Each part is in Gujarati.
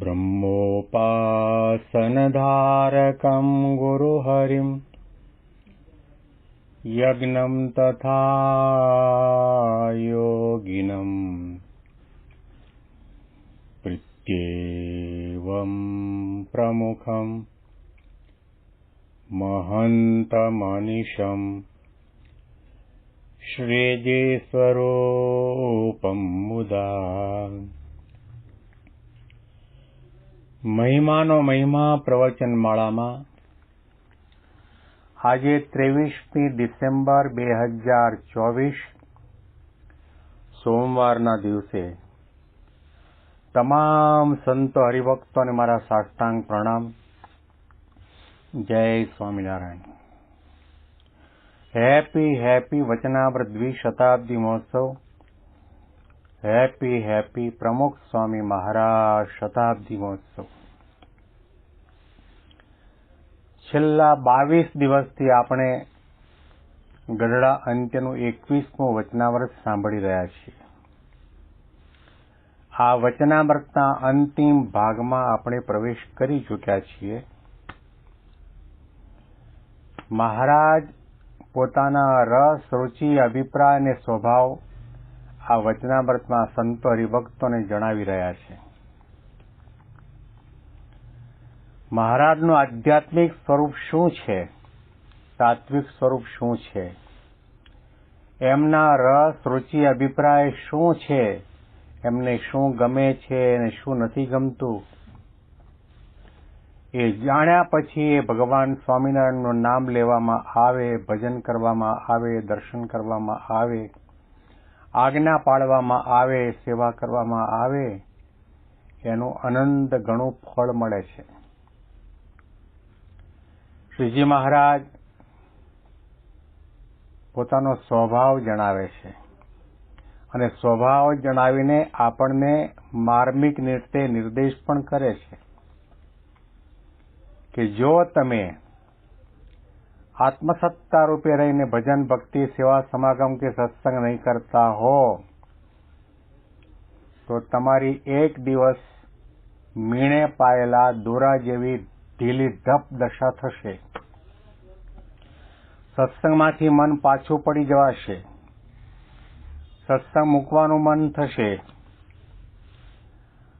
ब्रह्मोपासनधारकम् गुरुहरिम् यज्ञम् तथा योगिनम् प्रत्येवम् प्रमुखम् महन्तमनिशम् श्रेजेश्वरोपम् मुदा મહિમાનો મહિમા પ્રવચન માળામાં આજે ત્રેવીસમી ડિસેમ્બર બે હજાર ચોવીસ, સોમવારના દિવસે તમામ સંતો હરિભક્તોને મારા સાષ્ટાંગ પ્રણામ. જય સ્વામિનારાયણ. હેપી હેપી વચનાવ્રત દ્વિશતાબ્દી મહોત્સવ. હેપી હેપી પ્રમુખ સ્વામી મહારાજ શતાબ્દી મહોત્સવ છેલ્લા બાવીસ દિવસથી આપણે ગઢડા અંત્યનું એકવીસમું વચનાવ્રત સાંભળી રહ્યા છીએ. આ વચનાવ્રતના અંતિમ ભાગમાં આપણે પ્રવેશ કરી ચૂક્યા છીએ. મહારાજ પોતાના રસ, રુચિ, અભિપ્રાય અને સ્વભાવ આ વચનામૃતમાં સંતો હરિભક્તોને જણાવી રહ્યા છે. મહારાજનું આધ્યાત્મિક સ્વરૂપ શું છે? સાત્વિક સ્વરૂપ શું છે? એમના રસ, રુચિ, અભિપ્રાય શું છે? એમને શું ગમે છે અને શું નથી ગમતું? એ જાણ્યા પછી એ ભગવાન સ્વામિનારાયણનું નામ લેવામાં આવે, ભજન કરવામાં આવે, દર્શન કરવામાં આવે. આજ્ઞા પાળવામાં આવે, સેવા કરવામાં આવે, એનું અનંત ઘણું ફળ મળે છે. શ્રીજી મહારાજ પોતાનો સ્વભાવ જણાવે છે અને સ્વભાવ જણાવીને આપણને માર્મિક નિર્તે નિર્દેશ પણ કરે છે કે જો તમે આત્મસત્તા રૂપે રહીને ભજન, ભક્તિ, સેવા, સમાગમ કે સત્સંગ નહીં કરતા હો. તો તમારી એક દિવસ મીણે પાયેલા દોરા જેવી ઢીલી ધપ દશા થશે. સત્સંગમાંથી મન પાછું પડી જવાશે. સત્સંગ મૂકવાનું મન થશે.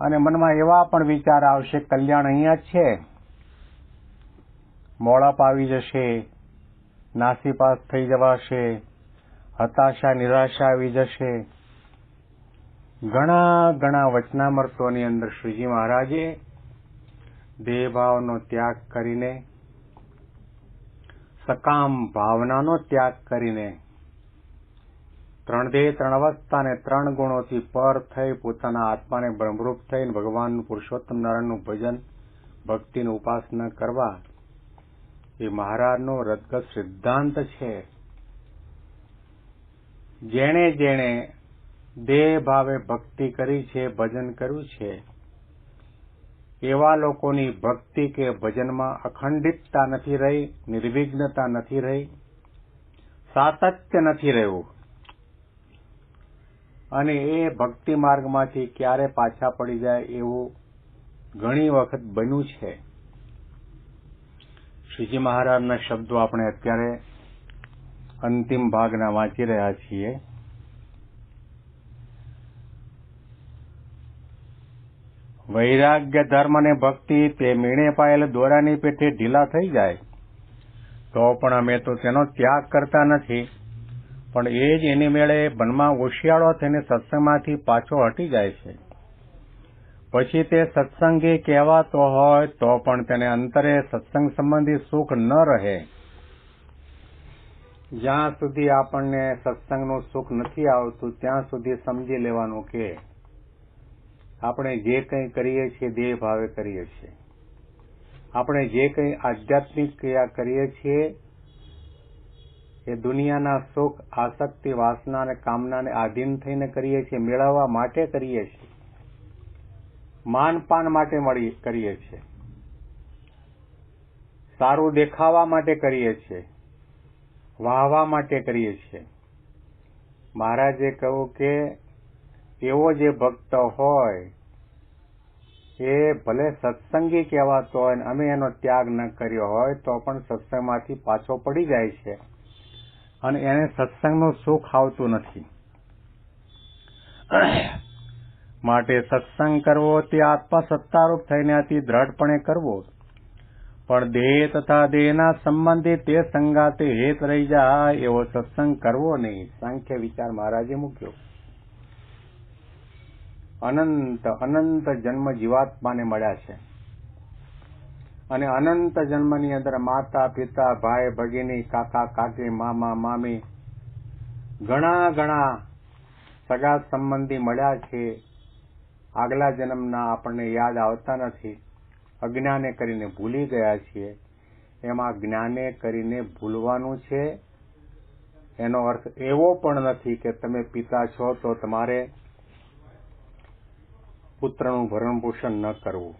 અને મનમાં એવા પણ વિચાર આવશે, કલ્યાણ અહીંયા છે. મોડપ આવી જશે. નાસીપાસ થઈ જવાશે, હતાશા, નિરાશા આવી જશે. ઘણા ઘણા વચનામર્તોની અંદર શ્રીજી મહારાજે દેહભાવનો ત્યાગ કરીને, સકામ ભાવનાનો ત્યાગ કરીને ત્રણ દેહ ત્રણ અવસ્થા અને ત્રણ ગુણોથી પર થઈ પોતાના આત્માને બ્રહ્મરૂપ થઈને ભગવાન પુરુષોત્તમ નારાયણનું ભજન, ભક્તિની ઉપાસના કરવા એ મહારાજનો રદગત સિદ્ધાંત છે. જેણે જેણે દેહ ભાવે ભક્તિ કરી છે, ભજન કર્યું છે, એવા લોકોની ભક્તિ કે ભજનમાં અખંડિતતા નથી રહી, નિર્વિઘ્નતા નથી રહી, સાતત્ય નથી રહ્યું. અને એ ભક્તિ માર્ગમાંથી ક્યારે પાછા પડી જાય એવું ઘણી વખત બન્યું છે. શ્રીજી મહારાજના શબ્દો આપણે અત્યારે અંતિમ ભાગના વાંચી રહ્યા છીએ. વૈરાગ્ય ધર્મ અને ભક્તિ તે મીણે પાયેલ દોરાની પેઠે ઢીલા થઈ જાય. તો પણ અમે તો તેનો ત્યાગ કરતા નથી. પણ એ જ એની મેળે મનમાં હોશિયાળો થઈને સત્સંગમાંથી પાછો હટી જાય છે. પછી તે સત્સંગી કહેવાતો હોય તો પણ તેને અંતરે સત્સંગ સંબંધી સુખ ન રહે. જ્યાં સુધી આપણને સત્સંગનું સુખ નથી આવતું, ત્યાં સુધી સમજી લેવાનું કે આપણે જે કંઈ કરીએ છીએ દેહ ભાવે કરીએ છીએ. આપણે જે કંઈ આધ્યાત્મિક ક્રિયા કરીએ છીએ, એ દુનિયાના સુખ, આસક્તિ, વાસના અને કામનાને આધીન થઈને કરીએ છીએ, મેળવવા માટે કરીએ છીએ. માનપાન માટે કરીએ છીએ. સારું દેખાવા માટે કરીએ છીએ. વાહવા માટે કરીએ છીએ. મહારાજે કહ્યું કે એવો જે ભક્ત હોય, એ ભલે સત્સંગી કહેવાતો હોય અમે એનો ત્યાગ ન કર્યો હોય, તો પણ સત્સંગમાંથી પાછો પડી જાય છે. અને એને સત્સંગનું સુખ આવતું નથી. માટે સત્સંગ કરવો તે આત્મસત્તારૂપ થઈને અતિ દ્રઢપણે કરવો. પણ દેહ તથા દેહના સંબંધે તે સંગાતે હેત રહી જાય એવો સત્સંગ કરવો નહીં. સાંખ્ય વિચાર મહારાજે મૂક્યો. અનંત અનંત જન્મ જીવાત્માને મળ્યા છે. અને અનંત જન્મની અંદર માતા, પિતા, ભાઈ, ભગીની, કાકા, કાકી, મામા, મામી ઘણા ઘણા સગા સંબંધી મળ્યા છે. આગલા જન્મના આપણને યાદ આવતા નથી. અજ્ઞાને કરીને ભૂલી ગયા છીએ. એમાં જ્ઞાને કરીને ભૂલવાનું છે. એનો અર્થ એવો પણ નથી કે તમે પિતા છો તો તમારે પુત્રનું ભરણ પોષણ ન કરવું.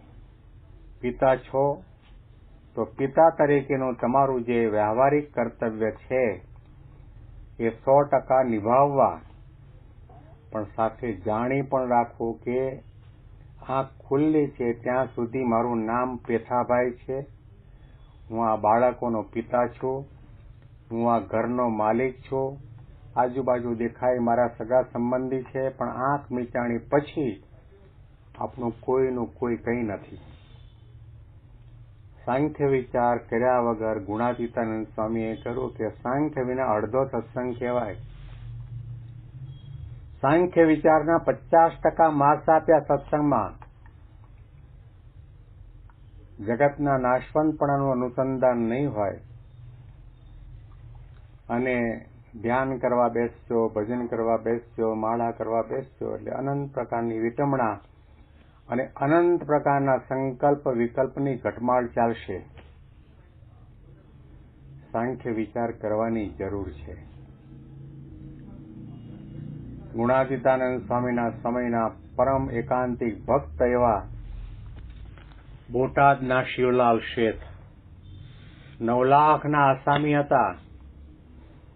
પિતા છો તો પિતા તરીકેનું તમારું જે વ્યવહારિક કર્તવ્ય છે એ સો ટકા નિભાવવા પણ સાથે જાણી પણ રાખવું કે આંખ ખુલ્લી છે, ત્યાં સુધી મારું નામ પેથાભાઈ છે. હું આ બાળકોનો પિતા છું. હું આ ઘરનો માલિક છું. આજુબાજુ દેખાય મારા સગા સંબંધી છે, પણ આંખ મીચાણી પછી આપણું કોઈનું કોઈ કંઈ નથી. સાંખ્ય વિચાર કર્યા વગર ગુણાતીતાનંદ સ્વામીએ કહ્યું કે સાંખ્ય વિના અડધો સત્સંગ કહેવાય. સાંખ્ય વિચારના પચાસ ટકા માર્ક્સ આપ્યા સત્સંગમાં. જગતના નાશવંતપણાનું અનુસંધાન નહીં હોય અને ધ્યાન કરવા બેસજો, ભજન કરવા બેસજો, માળા કરવા બેસજો, એટલે અનંત પ્રકારની વિટમણા અને અનંત પ્રકારના સંકલ્પ વિકલ્પની ઘટમાળ ચાલશે. સાંખ્ય વિચાર કરવાની જરૂર છે. ગુણાતીતાનંદ સ્વામીના સમયના પરમ એકાંતિક ભક્ત એવા બોટાદના શિવલાલ શેઠ. નવ લાખના આસામી હતા.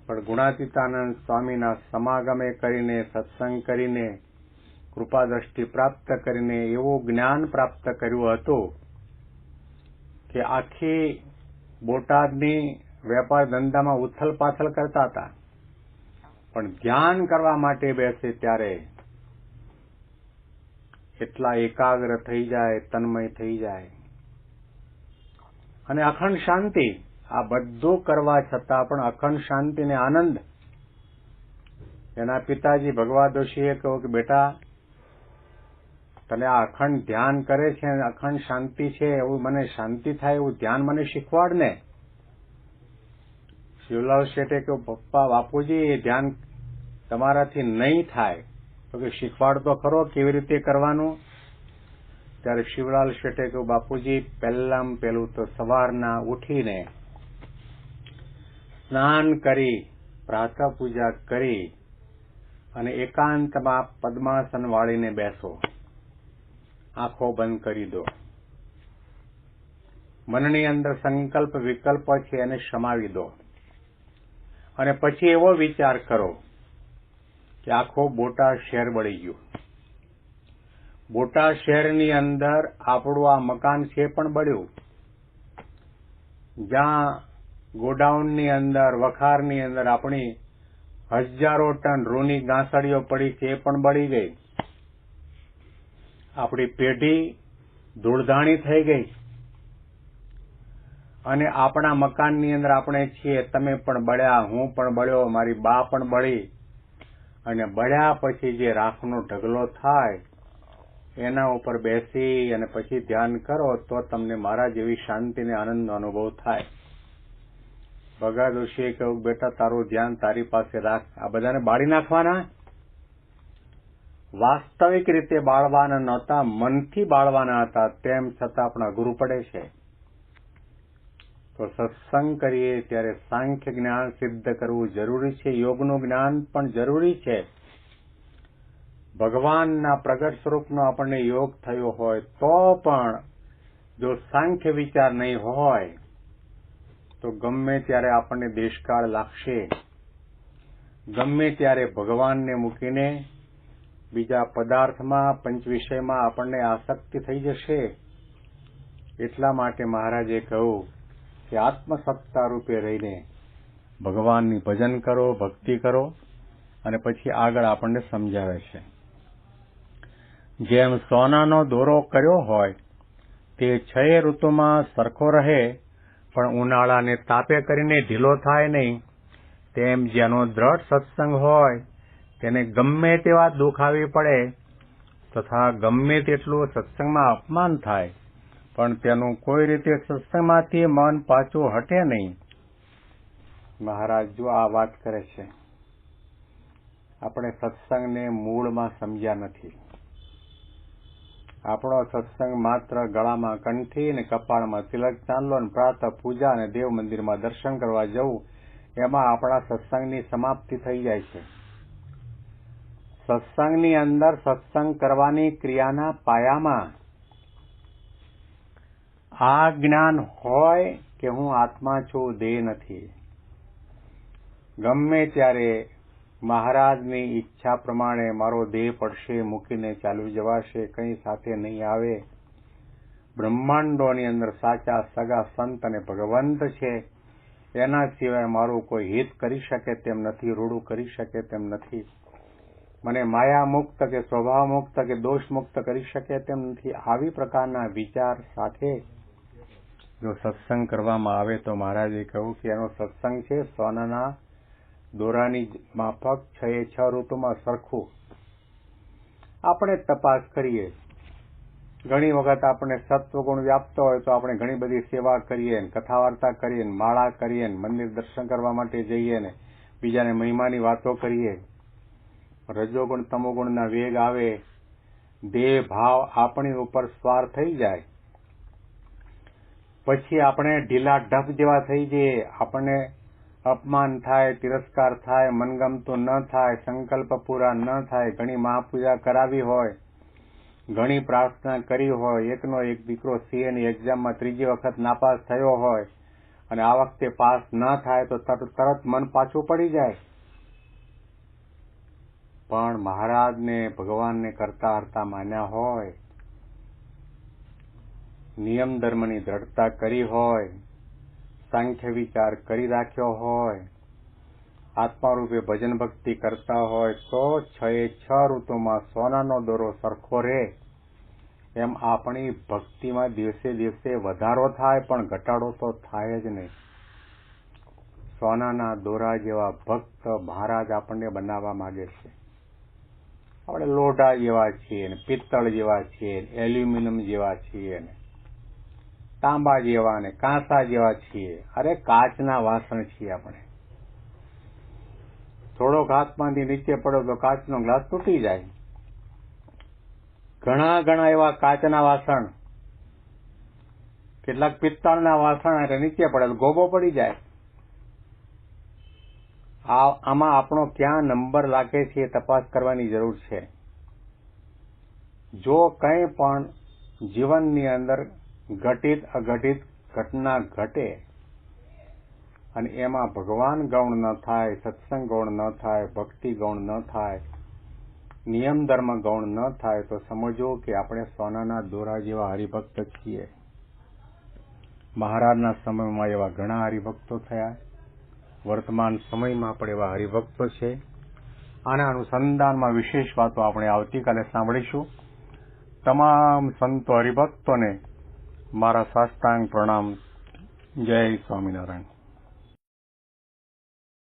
પણ ગુણાતીતાનંદ સ્વામીના સમાગમે કરીને, સત્સંગ કરીને કૃપા દ્રષ્ટિ પ્રાપ્ત કરીને એવું જ્ઞાન પ્રાપ્ત કર્યું હતું કે આખી બોટાદની વેપાર ધંધામાં ઉથલ પાથલ કરતા હતા. પણ ધ્યાન કરવા માટે બેસે ત્યારે એટલા એકાગ્ર થઈ જાય, તન્મય થઈ જાય. અને અખંડ શાંતિ આ બધું કરવા છતાં પણ અખંડ શાંતિ ને આનંદ. એના પિતાજી ભગવા દોશીએ કહ્યું કે, બેટા, તને આ અખંડ ધ્યાન કરે છે અખંડ શાંતિ છે, એવું મને શાંતિ થાય, એવું ધ્યાન મને શીખવાડ ને શિવલાલ શેઠે કહ્યું, પપ્પા, બાપુજી, એ ધ્યાન તમારાથી નહીં થાય, તો કે શીખવાડ તો ખરો કેવી રીતે કરવાનું? ત્યારે શિવલાલ શેઠે કહ્યું, બાપુજી પહેલામ પેલું તો સવારના ઉઠીને સ્નાન કરી, પ્રાતઃ પૂજા કરી અને એકાંતમાં પદ્માસન વાળીને બેસો. આંખો બંધ કરી દો. મનની અંદર સંકલ્પ વિકલ્પ છે એને સમાવી દો. અને પછી એવો વિચાર કરો કે આખો બોટા શહેર બળી ગયું. બોટા શહેરની અંદર આપણું આ મકાન છે પણ બળ્યું. જ્યાં ગોડાઉનની અંદર, વખારની અંદર આપણી હજારો ટન રૂની ગાંસડીઓ પડી છે એ પણ બળી ગઈ. આપણી પેઢી ધૂળધાણી થઈ ગઈ. અને આપણા મકાનની અંદર આપણે છીએ, તમે પણ બળ્યા, હું પણ બળ્યો, મારી બા પણ બળી. અને બળ્યા પછી જે રાખનો ઢગલો થાય, એના ઉપર બેસી અને પછી ધ્યાન કરો, તો તમને મારા જેવી શાંતિ અને આનંદનો અનુભવ થાય. ભગા દોશીએ કહ્યું, બેટા, તારું ધ્યાન તારી પાસે રાખ. આ બધાને બાળી નાખવાના? વાસ્તવિક રીતે બાળવાના નહોતા, મનથી બાળવાના હતા, તેમ છતાં આપણા ગુરુ પડે છે. તો સત્સંગ કરીએ ત્યારે સાંખ્ય જ્ઞાન સિદ્ધ કરવું જરૂરી છે. યોગનું જ્ઞાન પણ જરૂરી છે. ભગવાનના પ્રગટ સ્વરૂપનો આપણને યોગ થયો હોય તો પણ જો સાંખ્ય વિચાર નહીં હોય, તો ગમે ત્યારે આપણને દેશકાળ લાગશે. ગમે ત્યારે ભગવાનને મૂકીને બીજા પદાર્થમાં પંચ વિષયમાં આપણને આસક્તિ થઈ જશે. એટલા માટે મહારાજે કહ્યું કે આત્મસત્તા રૂપે રહીને ભગવાનની ભજન કરો, ભક્તિ કરો અને પછી આગળ આપણને સમજાવે છે. જેમ સોનાનો દોરો કર્યો હોય, તે છ ઋતુમાં સરખો રહે, પણ ઉનાળાને તાપે કરીને ઢીલો થાય નહીં. તેમ જેનો દ્રઢ સત્સંગ હોય, તેને ગમે તેવા દુઃખ આવી પડે, તથા ગમે તેટલું સત્સંગમાં અપમાન થાય પણ તેનું કોઈ રીતે સત્સંગમાંથી મન પાછું હટે નહીં. મહારાજ જો આ વાત કરે છે, આપણે સત્સંગને મૂળમાં સમજ્યા નથી. આપણો સત્સંગ માત્ર ગળામાં કંઠી અને કપાળમાં તિલક, ચાંદલો અને પ્રાતઃ, પૂજા અને દેવ મંદિરમાં દર્શન કરવા જવું, એમાં આપણા સત્સંગની સમાપ્તિ થઈ જાય છે. સત્સંગની અંદર સત્સંગ કરવાની ક્રિયાના પાયામાં આ જ્ઞાન હોય કે હું આત્મા છું દેહ નથી. ગમે ત્યારે મહારાજની ઈચ્છા પ્રમાણે મારો દેહ પડશે, મૂકીને ચાલુ જવાશે, કંઈ સાથે નહીં આવે. બ્રહ્માંડોની અંદર સાચા સગા સંત અને ભગવંત છે. એના સિવાય મારું કોઈ હિત કરી શકે તેમ નથી, રૂડું કરી શકે તેમ નથી. મને માયા મુક્ત કે સ્વભાવ મુક્ત કે દોષ મુક્ત કરી શકે તેમ નથી. આવી પ્રકારના વિચાર સાથે જો સત્સંગ કરવામાં આવે તો મહારાજે કહ્યું કે એનો સત્સંગ છે સોનાના દોરાની માફક છ એ છ ઋતુમાં સરખું. આપણે તપાસ કરીએ. ઘણી વખત આપણે સત્વગુણ વ્યાપતો હોય તો આપણે ઘણી બધી સેવા કરીએ કથા વાર્તા કરીએ માળા કરીએ મંદિર દર્શન કરવા માટે જઈએ ને બીજાને મહિમાની વાતો કરીએ. રજોગુણ તમોગુણના વેગ આવે. દેહ ભાવ આપણી ઉપર સ્વાર થઈ જાય. પછી આપણે ઢીલા ઢપ જેવા થઈ જઈએ. આપણને અપમાન થાય, તિરસ્કાર થાય, મનગમતું ન થાય, સંકલ્પ પૂરા ન થાય, ઘણી મહાપૂજા કરાવી હોય, ઘણી પ્રાર્થના કરી હોય, એકનો એક દીકરો સીએની એક્ઝામમાં ત્રીજી વખત નાપાસ થયો હોય અને આ વખતે પાસ ન થાય તો તરત મન પાછું પડી જાય. પણ મહારાજને, ભગવાનને કરતા હરતા માન્યા હોય નિયમ ધર્મની દ્રઢતા કરી હોય, સાંખ્ય વિચાર કરી રાખ્યો હોય, આત્મારૂપે ભજન ભક્તિ કરતા હોય, તો છ એ છ ઋતુમાં સોનાનો દોરો સરખો રહે. એમ આપણી ભક્તિમાં દિવસે દિવસે વધારો થાય, પણ ઘટાડો તો થાય જ નહીં. સોનાના દોરા જેવા ભક્ત મહારાજ આપણને બનાવવા માંગે છે. આપણે લોઢા જેવા છીએ ને પિત્તળ જેવા છીએ એલ્યુમિનિયમ જેવા છીએ ને તાંબા જેવા ને કાંસા જેવા છીએ. અરે કાચના વાસણ છીએ આપણે. થોડોક હાથમાંથી નીચે પડો તો કાચનો ગ્લાસ તૂટી જાય. ઘણા ઘણા એવા કાચના વાસણ. કેટલાક પિત્તળના વાસણ એટલે નીચે પડે તો ગોબો પડી જાય. આમાં આપણો ક્યાં નંબર લાગે છે એ તપાસ કરવાની જરૂર છે. જો કંઈ પણ જીવનની અંદર ઘટિત અઘટિત ઘટના ઘટે અને એમાં ભગવાન ગૌણ ન થાય, સત્સંગ ગૌણ ન થાય, ભક્તિ ગૌણ ન થાય, નિયમ ધર્મ ગૌણ ન થાય, તો સમજો કે આપણે સોનાના દોરા જેવા હરિભક્ત છીએ. મહારાજના સમયમાં એવા ઘણા હરિભક્તો થયા. વર્તમાન સમયમાં પણ એવા હરિભક્તો છે. આના અનુસંધાનમાં વિશેષ વાતો આપણે આવતીકાલે સાંભળીશું. તમામ સંતો હરિભક્તોને મારા સાષ્ટાંગ પ્રણામ. જય સ્વામિનારાયણ.